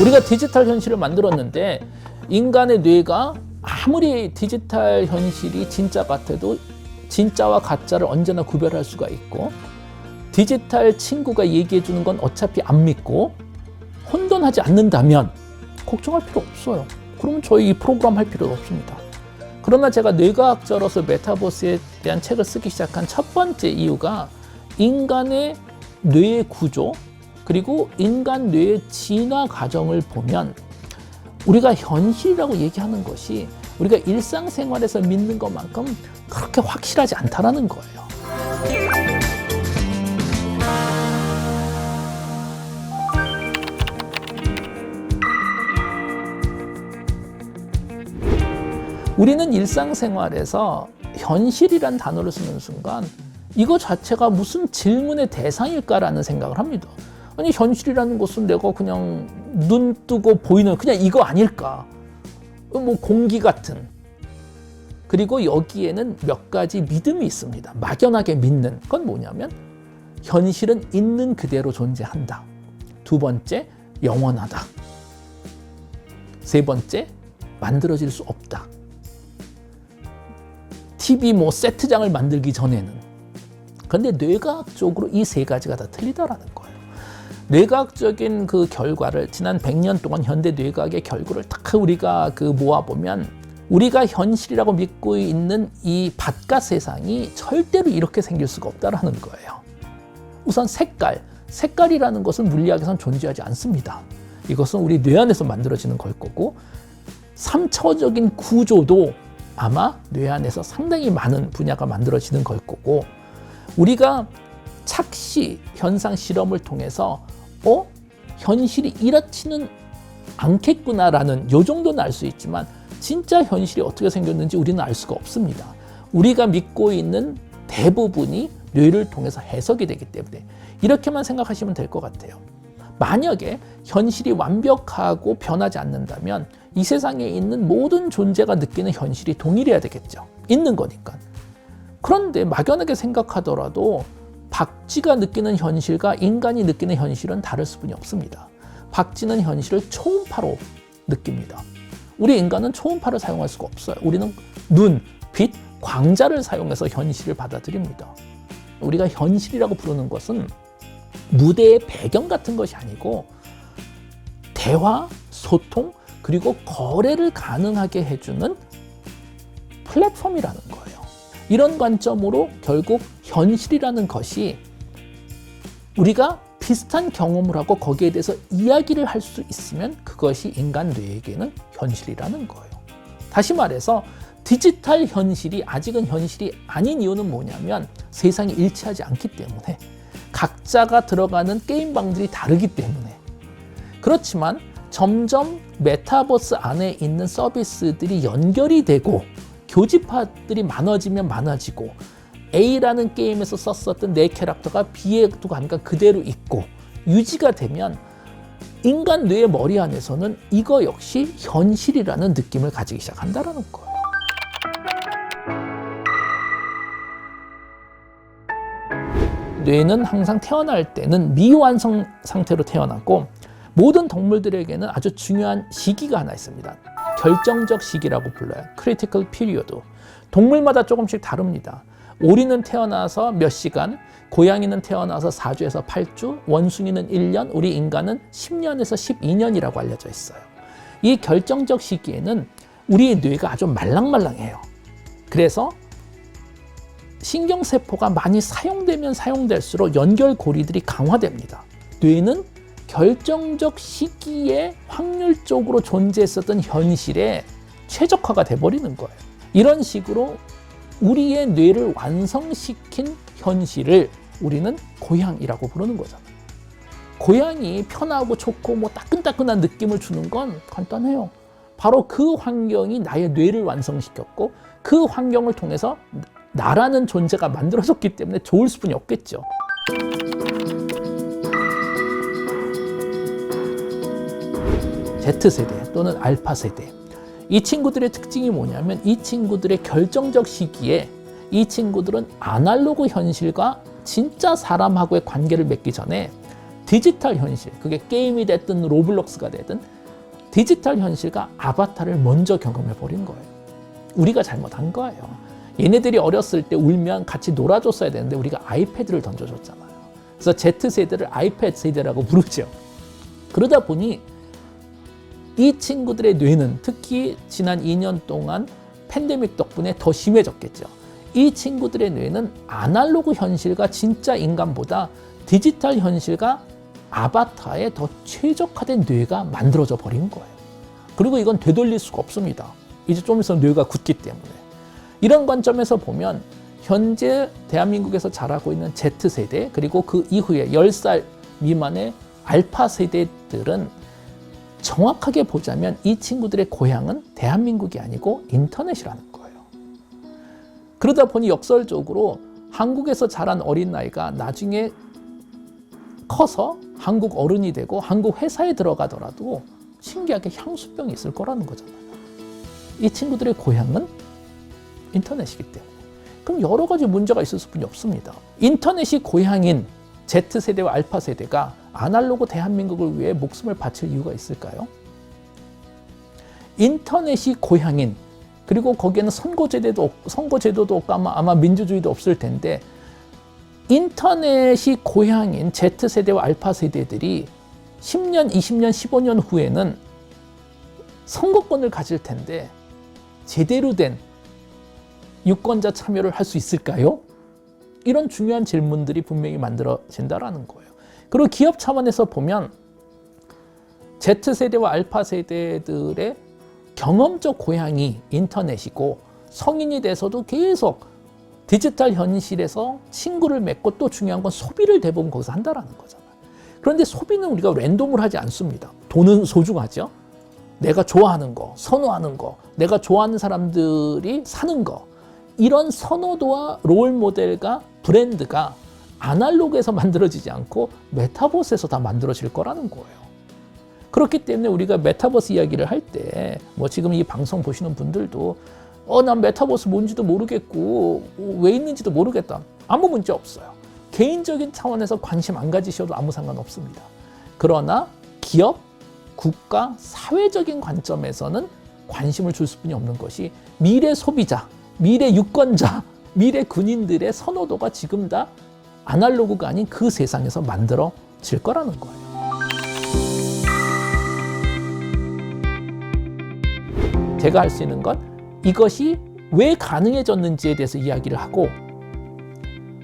우리가 디지털 현실을 만들었는데 인간의 뇌가 아무리 디지털 현실이 진짜 같아도 진짜와 가짜를 언제나 구별할 수가 있고 디지털 친구가 얘기해 주는 건 어차피 안 믿고 혼돈하지 않는다면 걱정할 필요 없어요. 그러면 저희 이 프로그램 할 필요도 없습니다. 그러나 제가 뇌과학자로서 메타버스에 대한 책을 쓰기 시작한 첫 번째 이유가 인간의 뇌의 구조 그리고 인간 뇌의 진화 과정을 보면 우리가 현실이라고 얘기하는 것이 우리가 일상생활에서 믿는 것만큼 그렇게 확실하지 않다라는 거예요. 우리는 일상생활에서 현실이란 단어를 쓰는 순간 이거 자체가 무슨 질문의 대상일까라는 생각을 합니다. 아니 현실이라는 것은 내가 그냥 눈 뜨고 보이는 그냥 이거 아닐까? 뭐 공기 같은. 그리고 여기에는 몇 가지 믿음이 있습니다. 막연하게 믿는 건 뭐냐면 현실은 있는 그대로 존재한다. 두 번째 영원하다. 세 번째 만들어질 수 없다. TV 뭐 세트장을 만들기 전에는. 그런데 뇌과학적으로 이 세 가지가 다 틀리다라는 거예요. 뇌과학적인 그 결과를 지난 100년 동안 현대 뇌과학의 결과를 딱 우리가 그 모아보면 우리가 현실이라고 믿고 있는 이 바깥 세상이 절대로 이렇게 생길 수가 없다라는 거예요. 우선 색깔. 색깔이라는 것은 물리학에선 존재하지 않습니다. 이것은 우리 뇌 안에서 만들어지는 걸 거고, 3차원적인 구조도 아마 뇌 안에서 상당히 많은 분야가 만들어지는 걸 거고 우리가 착시 현상 실험을 통해서 어 현실이 이렇지는 않겠구나라는 요 정도는 알 수 있지만 진짜 현실이 어떻게 생겼는지 우리는 알 수가 없습니다. 우리가 믿고 있는 대부분이 뇌를 통해서 해석이 되기 때문에 이렇게만 생각하시면 될 것 같아요. 만약에 현실이 완벽하고 변하지 않는다면 이 세상에 있는 모든 존재가 느끼는 현실이 동일해야 되겠죠. 있는 거니까. 그런데 막연하게 생각하더라도 박쥐가 느끼는 현실과 인간이 느끼는 현실은 다를 수뿐이 없습니다. 박쥐는 현실을 초음파로 느낍니다. 우리 인간은 초음파를 사용할 수가 없어요. 우리는 눈, 빛, 광자를 사용해서 현실을 받아들입니다. 우리가 현실이라고 부르는 것은 무대의 배경 같은 것이 아니고 대화, 소통, 그리고 거래를 가능하게 해주는 플랫폼이라는 거예요. 이런 관점으로 결국 현실이라는 것이 우리가 비슷한 경험을 하고 거기에 대해서 이야기를 할 수 있으면 그것이 인간 뇌에게는 현실이라는 거예요. 다시 말해서 디지털 현실이 아직은 현실이 아닌 이유는 뭐냐면 세상이 일치하지 않기 때문에 각자가 들어가는 게임방들이 다르기 때문에 그렇지만 점점 메타버스 안에 있는 서비스들이 연결이 되고 교집합들이 많아지면 많아지고 A라는 게임에서 썼었던 내 캐릭터가 B에도 가니까 그대로 있고 유지가 되면 인간 뇌의 머리 안에서는 이거 역시 현실이라는 느낌을 가지기 시작한다라는 거예요. 뇌는 항상 태어날 때는 미완성 상태로 태어나고 모든 동물들에게는 아주 중요한 시기가 하나 있습니다. 결정적 시기라고 불러요. critical period. 동물마다 조금씩 다릅니다. 오리는 태어나서 몇 시간, 고양이는 태어나서 4주에서 8주, 원숭이는 1년, 우리 인간은 10년에서 12년이라고 알려져 있어요. 이 결정적 시기에는 우리 뇌가 아주 말랑말랑해요. 그래서 신경세포가 많이 사용되면 사용될수록 연결고리들이 강화됩니다. 뇌는 결정적 시기에 확률적으로 존재했었던 현실에 최적화가 돼버리는 거예요. 이런 식으로 우리의 뇌를 완성시킨 현실을 우리는 고향이라고 부르는 거잖아요. 고향이 편하고 좋고 뭐 따끈따끈한 느낌을 주는 건 간단해요. 바로 그 환경이 나의 뇌를 완성시켰고 그 환경을 통해서 나라는 존재가 만들어졌기 때문에 좋을 수뿐이 없겠죠. Z세대 또는 알파 세대. 이 친구들의 특징이 뭐냐면 이 친구들의 결정적 시기에 이 친구들은 아날로그 현실과 진짜 사람하고의 관계를 맺기 전에 디지털 현실, 그게 게임이 됐든 로블록스가 되든 디지털 현실과 아바타를 먼저 경험해 버린 거예요. 우리가 잘못한 거예요. 얘네들이 어렸을 때 울면 같이 놀아줬어야 되는데 우리가 아이패드를 던져줬잖아요. 그래서 Z세대를 아이패드 세대라고 부르죠. 그러다 보니 이 친구들의 뇌는 특히 지난 2년 동안 팬데믹 덕분에 더 심해졌겠죠. 이 친구들의 뇌는 아날로그 현실과 진짜 인간보다 디지털 현실과 아바타에 더 최적화된 뇌가 만들어져 버린 거예요. 그리고 이건 되돌릴 수가 없습니다. 이제 좀 있으면 뇌가 굳기 때문에. 이런 관점에서 보면 현재 대한민국에서 자라고 있는 Z세대 그리고 그 이후에 10살 미만의 알파 세대들은 정확하게 보자면 이 친구들의 고향은 대한민국이 아니고 인터넷이라는 거예요. 그러다 보니 역설적으로 한국에서 자란 어린아이가 나중에 커서 한국 어른이 되고 한국 회사에 들어가더라도 신기하게 향수병이 있을 거라는 거잖아요. 이 친구들의 고향은 인터넷이기 때문에. 그럼 여러 가지 문제가 있을 수뿐이 없습니다. 인터넷이 고향인 Z세대와 알파세대가 아날로그 대한민국을 위해 목숨을 바칠 이유가 있을까요? 인터넷이 고향인 그리고 거기에는 선거제도도 없- 선거제도도 없고 아마, 아마 민주주의도 없을 텐데 인터넷이 고향인 Z세대와 알파세대들이 10년, 20년, 15년 후에는 선거권을 가질 텐데 제대로 된 유권자 참여를 할 수 있을까요? 이런 중요한 질문들이 분명히 만들어진다라는 거예요. 그리고 기업 차원에서 보면 Z세대와 알파세대들의 경험적 고향이 인터넷이고 성인이 돼서도 계속 디지털 현실에서 친구를 맺고 또 중요한 건 소비를 대부분 거기서 한다라는 거잖아요. 그런데 소비는 우리가 랜덤으로 하지 않습니다. 돈은 소중하죠. 내가 좋아하는 거, 선호하는 거, 내가 좋아하는 사람들이 사는 거, 이런 선호도와 롤 모델과 브랜드가 아날로그에서 만들어지지 않고 메타버스에서 다 만들어질 거라는 거예요. 그렇기 때문에 우리가 메타버스 이야기를 할 때 뭐 지금 이 방송 보시는 분들도 어 난 메타버스 뭔지도 모르겠고 어, 왜 있는지도 모르겠다. 아무 문제 없어요. 개인적인 차원에서 관심 안 가지셔도 아무 상관 없습니다. 그러나 기업, 국가, 사회적인 관점에서는 관심을 줄 수뿐이 없는 것이 미래 소비자, 미래 유권자, 미래 군인들의 선호도가 지금 다 아날로그가 아닌 그 세상에서 만들어질 거라는 거예요. 제가 할 수 있는 건 이것이 왜 가능해졌는지에 대해서 이야기를 하고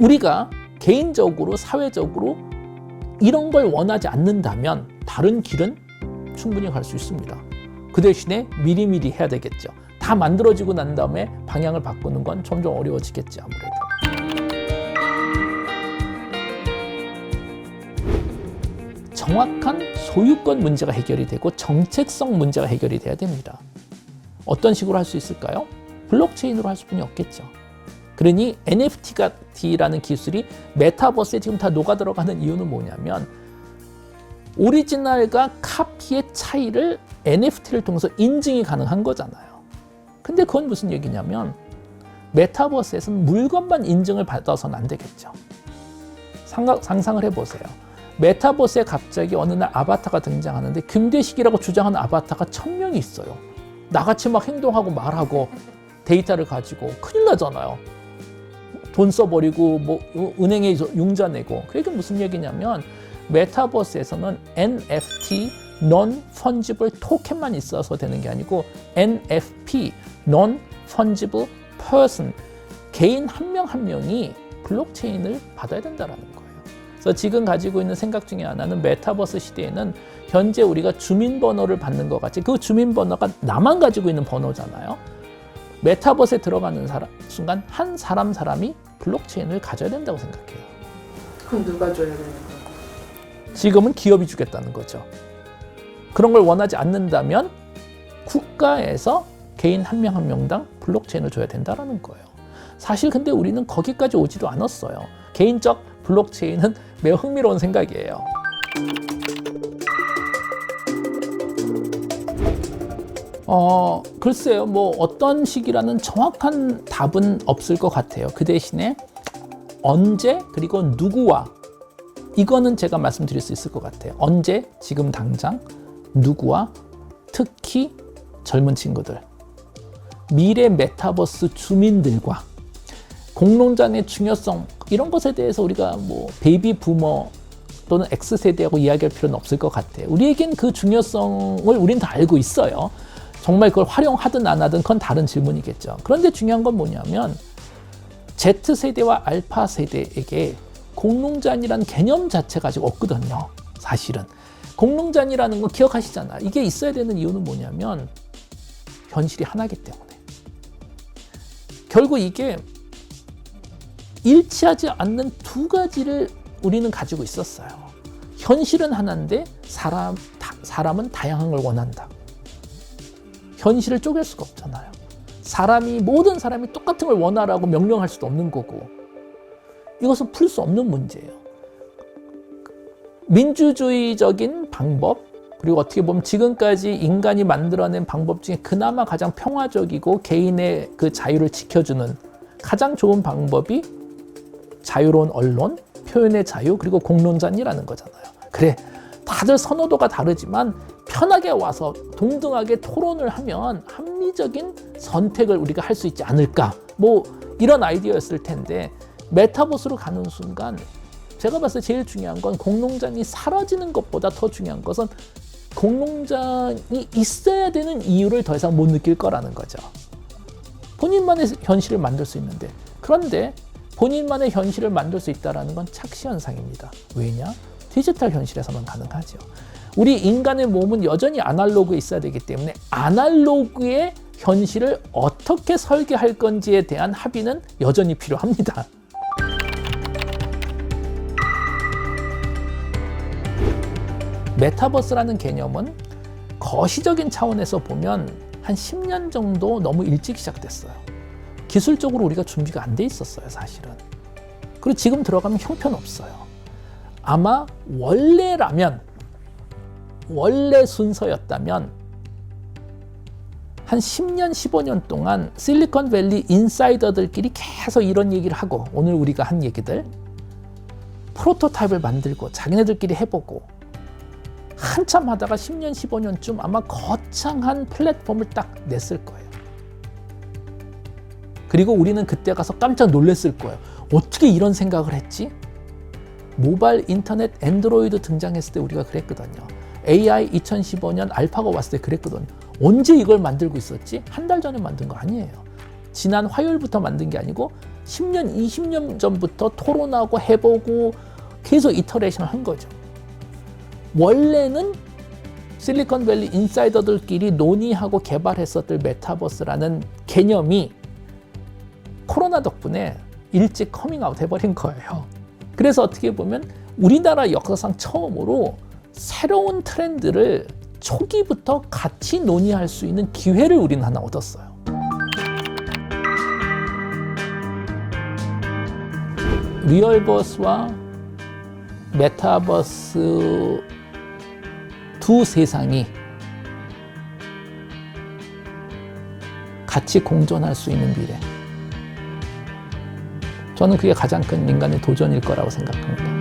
우리가 개인적으로 사회적으로 이런 걸 원하지 않는다면 다른 길은 충분히 갈 수 있습니다. 그 대신에 미리미리 해야 되겠죠. 다 만들어지고 난 다음에 방향을 바꾸는 건 점점 어려워지겠죠, 아무래도. 정확한 소유권 문제가 해결이 되고 정책성 문제가 해결이 돼야 됩니다. 어떤 식으로 할 수 있을까요? 블록체인으로 할 수뿐이 없겠죠. 그러니 NFT라는 기술이 메타버스에 지금 다 녹아 들어가는 이유는 뭐냐면 오리지널과 카피의 차이를 NFT를 통해서 인증이 가능한 거잖아요. 근데 그건 무슨 얘기냐면 메타버스에서는 물건만 인증을 받아서는 안 되겠죠. 상상을 해보세요. 메타버스에 갑자기 어느 날 아바타가 등장하는데 김대식이라고 주장하는 아바타가 천 명이 있어요. 나같이 막 행동하고 말하고 데이터를 가지고 큰일 나잖아요. 돈 써버리고 뭐 은행에 융자 내고 그게 무슨 얘기냐면 메타버스에서는 NFT non fungible 토큰만 있어서 되는 게 아니고 NFP non fungible person 개인 한 명한 명이 블록체인을 받아야 된다라는 거예요. 그래서 지금 가지고 있는 생각 중에 하나는 메타버스 시대에는 현재 우리가 주민번호를 받는 것 같이 그 주민번호가 나만 가지고 있는 번호잖아요. 메타버스에 들어가는 사람, 순간 한 사람 사람이 블록체인을 가져야 된다고 생각해요. 그럼 누가 줘야 되는 거예요? 지금은 기업이 주겠다는 거죠. 그런 걸 원하지 않는다면 국가에서 개인 한 명 한 명당 블록체인을 줘야 된다라는 거예요. 사실 근데 우리는 거기까지 오지도 않았어요. 개인적 블록체인은 매우 흥미로운 생각이에요. 어, 글쎄요, 뭐 어떤 시기라는 정확한 답은 없을 것 같아요. 그 대신에 언제 그리고 누구와 이거는 제가 말씀드릴 수 있을 것 같아요. 언제? 지금 당장 누구와 특히 젊은 친구들, 미래 메타버스 주민들과 공론장의 중요성 이런 것에 대해서 우리가 뭐 베이비 부머 또는 X 세대하고 이야기할 필요는 없을 것 같아요. 우리에겐 그 중요성을 우린 다 알고 있어요. 정말 그걸 활용하든 안 하든 그건 다른 질문이겠죠. 그런데 중요한 건 뭐냐면 Z 세대와 알파 세대에게 공농장이라는 개념 자체가 아직 없거든요. 사실은 공농장이라는 거 기억하시잖아. 이게 있어야 되는 이유는 뭐냐면 현실이 하나기 때문에. 결국 이게 일치하지 않는 두 가지를 우리는 가지고 있었어요. 현실은 하나인데 사람 다, 사람은 다양한 걸 원한다. 현실을 쪼갤 수가 없잖아요. 사람이 모든 사람이 똑같은 걸 원하라고 명령할 수도 없는 거고 이것은 풀 수 없는 문제예요. 민주주의적인 방법 그리고 어떻게 보면 지금까지 인간이 만들어낸 방법 중에 그나마 가장 평화적이고 개인의 그 자유를 지켜주는 가장 좋은 방법이 자유로운 언론, 표현의 자유 그리고 공론장이라는 거잖아요. 그래 다들 선호도가 다르지만 편하게 와서 동등하게 토론을 하면 합리적인 선택을 우리가 할 수 있지 않을까 뭐 이런 아이디어였을 텐데 메타버스로 가는 순간 제가 봤을 때 제일 중요한 건 공농장이 사라지는 것보다 더 중요한 것은 공농장이 있어야 되는 이유를 더 이상 못 느낄 거라는 거죠. 본인만의 현실을 만들 수 있는데 그런데 본인만의 현실을 만들 수 있다는 건 착시 현상입니다. 왜냐? 디지털 현실에서만 가능하죠. 우리 인간의 몸은 여전히 아날로그에 있어야 되기 때문에 아날로그의 현실을 어떻게 설계할 건지에 대한 합의는 여전히 필요합니다. 메타버스라는 개념은 거시적인 차원에서 보면 한 10년 정도 너무 일찍 시작됐어요. 기술적으로 우리가 준비가 안 돼 있었어요, 사실은. 그리고 지금 들어가면 형편없어요. 아마 원래라면, 원래 순서였다면, 한 10년, 15년 동안 실리콘밸리 인사이더들끼리 계속 이런 얘기를 하고, 오늘 우리가 한 얘기들, 프로토타입을 만들고, 자기네들끼리 해보고, 한참 하다가 10년, 15년쯤 아마 거창한 플랫폼을 딱 냈을 거예요. 그리고 우리는 그때 가서 깜짝 놀랐을 거예요. 어떻게 이런 생각을 했지? 모바일 인터넷 앤드로이드 등장했을 때 우리가 그랬거든요. AI 2015년 알파가 왔을 때 그랬거든요. 언제 이걸 만들고 있었지? 한 달 전에 만든 거 아니에요. 지난 화요일부터 만든 게 아니고 10년, 20년 전부터 토론하고 해보고 계속 이터레이션을 한 거죠. 원래는 실리콘밸리 인사이더들끼리 논의하고 개발했었던 메타버스라는 개념이 코로나 덕분에 일찍 커밍아웃 해버린 거예요. 그래서 어떻게 보면 우리나라 역사상 처음으로 새로운 트렌드를 초기부터 같이 논의할 수 있는 기회를 우리는 하나 얻었어요. 리얼버스와 메타버스 두 세상이 같이 공존할 수 있는 미래. 저는 그게 가장 큰 인간의 도전일 거라고 생각합니다.